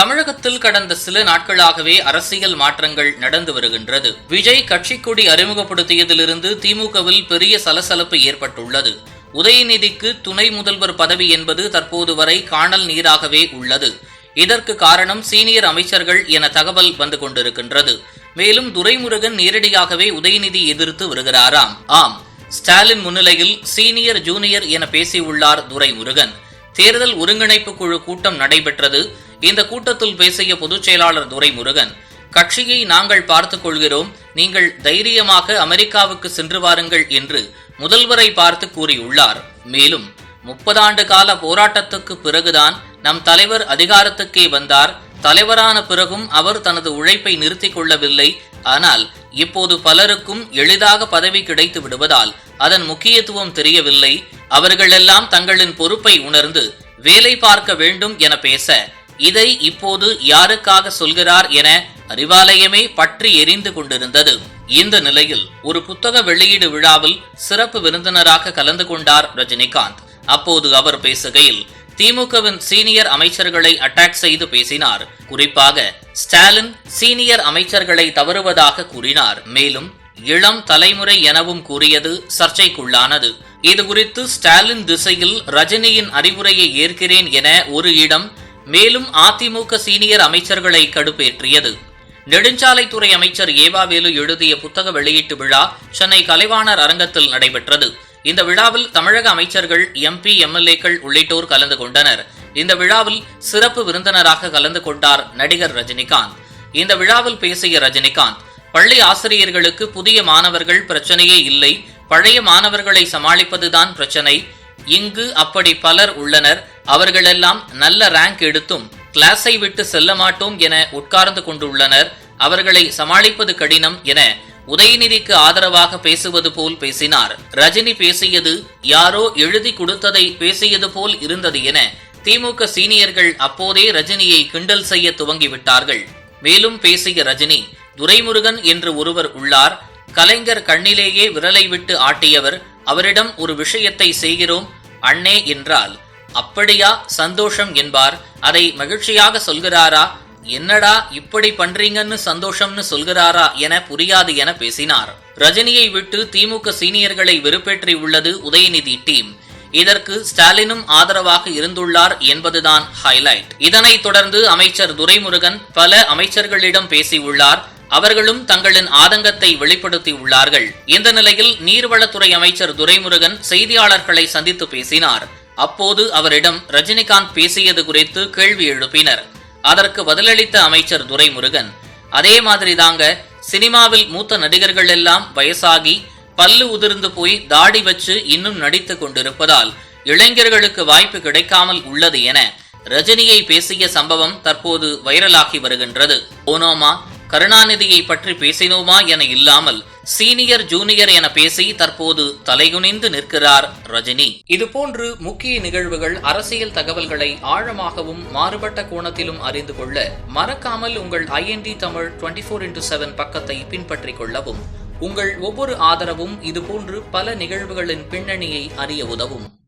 தமிழகத்தில் கடந்த சில நாட்களாகவே அரசியல் மாற்றங்கள் நடந்து வருகின்றது. விஜய் கட்சிக்கொடி அறிமுகப்படுத்தியதிலிருந்து திமுகவில் பெரிய சலசலப்பு ஏற்பட்டுள்ளது. உதயநிதிக்கு துணை முதல்வர் பதவி என்பது தற்போது வரை காணல் நீராகவே உள்ளது. இதற்கு காரணம் சீனியர் அமைச்சர்கள் என தகவல் வந்து கொண்டிருக்கின்றது. மேலும் துரைமுருகன் நேரடியாகவே உதயநிதி எதிர்த்து வருகிறாராம். ஆம் ஸ்டாலின் முன்னிலையில் சீனியர் ஜூனியர் என பேசியுள்ளார் துரைமுருகன். தேர்தல் ஒருங்கிணைப்பு குழு கூட்டம் நடைபெற்றது. இந்த கூட்டத்தில் பேசிய பொதுச் செயலாளர் துரைமுருகன் கட்சியை நாங்கள் பார்த்துக் கொள்கிறோம். நீங்கள் தைரியமாக அமெரிக்காவுக்கு சென்று வாருங்கள் என்று முதல்வரை பார்த்து கூறியுள்ளார். மேலும் முப்பதாண்டு கால போராட்டத்துக்கு பிறகுதான் நம் தலைவர் அதிகாரத்துக்கே வந்தார். தலைவரான பிறகும் அவர் தனது உழைப்பை நிறுத்திக் கொள்ளவில்லை. ஆனால் இப்போது பலருக்கும் எளிதாக பதவி கிடைத்து விடுவதால் அதன் முக்கியத்துவம் தெரியவில்லை. அவர்களெல்லாம் தங்களின் பொறுப்பை உணர்ந்து வேலை பார்க்க வேண்டும் என பேச இதை இப்போது யாருக்காக சொல்கிறார் என அறிவாலயமே பற்றி எரிந்து கொண்டிருந்தது. இந்த நிலையில் ஒரு புத்தக வெளியீடு விழாவில் சிறப்பு விருந்தினராக கலந்து கொண்டார் ரஜினிகாந்த். அப்போது அவர் பேசுகையில் திமுகவின் சீனியர் அமைச்சர்களை அட்டாக் செய்து பேசினார். குறிப்பாக ஸ்டாலின் சீனியர் அமைச்சர்களை தவறுவதாக கூறினார். மேலும் இளம் தலைமுறை எனவும் கூறியது சர்ச்சைக்குள்ளானது. இதுகுறித்து ஸ்டாலின் திசையில் ரஜினியின் அறிவுரையை ஏற்கிறேன் என ஒரு இடம் மேலும் அதிமுக சீனியர் அமைச்சர்களை கடுப்பேற்றியது. நெடுஞ்சாலைத்துறை அமைச்சர் ஏவாவேலு எழுதிய புத்தக வெளியீட்டு விழா சென்னை கலைவாணர் அரங்கத்தில் நடைபெற்றது. இந்த விழாவில் தமிழக அமைச்சர்கள் எம்பி எம்எல்ஏக்கள் உள்ளிட்டோர் கலந்து கொண்டனர். இந்த விழாவில் சிறப்பு விருந்தினராக கலந்து கொண்டார் நடிகர் ரஜினிகாந்த். இந்த விழாவில் பேசிய ரஜினிகாந்த் பள்ளி ஆசிரியர்களுக்கு புதிய மாணவர்கள் பிரச்சனையே இல்லை பழைய மாணவர்களை சமாளிப்பதுதான் பிரச்சனை இங்கு அப்படி பலர் உள்ளனர். அவர்களெல்லாம் நல்ல ரேங்க் எடுத்தும் கிளாஸை விட்டு செல்ல மாட்டோம் என உட்கார்ந்து கொண்டுள்ளனர். அவர்களை சமாளிப்பது கடினம் என உதயநிதிக்கு ஆதரவாக பேசுவது போல் பேசினார். ரஜினி பேசியது யாரோ எழுதி கொடுத்ததை பேசியது போல் இருந்தது என திமுக சீனியர்கள் அப்போதே ரஜினியை கிண்டல் செய்ய துவங்கிவிட்டார்கள். மேலும் பேசிய ரஜினி துரைமுருகன் என்று ஒருவர் உள்ளார். கலைஞர் கண்ணிலேயே விரலை விட்டு ஆட்டியவர் அவரிடம் ஒரு விஷயத்தை செய்கிறோம். அண்ணே என்றால் அப்படியா சந்தோஷம் என்பார். அதை மகிழ்ச்சியாக சொல்கிறாரா? என்னடா இப்படி பண்றீங்கன்னு சந்தோஷம்னு சொல்கிறாரா என புரியாது என பேசினார். ரஜினியை விட்டு திமுக சீனியர்களை வெறுப்பேற்றி உள்ளது உதயநிதி டீம். இதற்கு ஸ்டாலினும் ஆதரவாக இருந்துள்ளார் என்பதுதான் ஹைலைட். இதனைத் தொடர்ந்து அமைச்சர் துரைமுருகன் பல அமைச்சர்களிடம் பேசியுள்ளார். அவர்களும் தங்களின் ஆதங்கத்தை வெளிப்படுத்தி உள்ளார்கள். இந்த நிலையில் நீர்வளத்துறை அமைச்சர் துரைமுருகன் செய்தியாளர்களை சந்தித்து பேசினார். அப்போது அவரிடம் ரஜினிகாந்த் பேசியது குறித்து கேள்வி எழுப்பினர். அதற்கு பதிலளித்த அமைச்சர் துரைமுருகன் அதே மாதிரி தாங்க சினிமாவில் மூத்த நடிகர்கள் எல்லாம் வயசாகி பல்லு உதிர்ந்து போய் தாடி வச்சு இன்னும் நடித்து கொண்டிருப்பதால் இளைஞர்களுக்கு வாய்ப்பு கிடைக்காமல் உள்ளது என ரஜினியை பேசிய சம்பவம் தற்போது வைரலாகி வருகின்றது. ஓனோமா கருணாநிதியை பற்றி பேசினோமா என இல்லாமல் சீனியர் ஜூனியர் என பேசி தற்போது தலைகுனிந்து நிற்கிறார் ரஜினி. இதுபோன்று முக்கிய நிகழ்வுகள் அரசியல் தகவல்களை ஆழமாகவும் மாறுபட்ட கோணத்திலும் அறிந்து கொள்ள மறக்காமல் உங்கள் IND Tamil twenty four into seven பக்கத்தை பின்பற்றிக் கொள்ளவும் உங்கள் ஒவ்வொரு ஆதரவும் இதுபோன்று பல நிகழ்வுகளின் பின்னணியை அறிய உதவும்.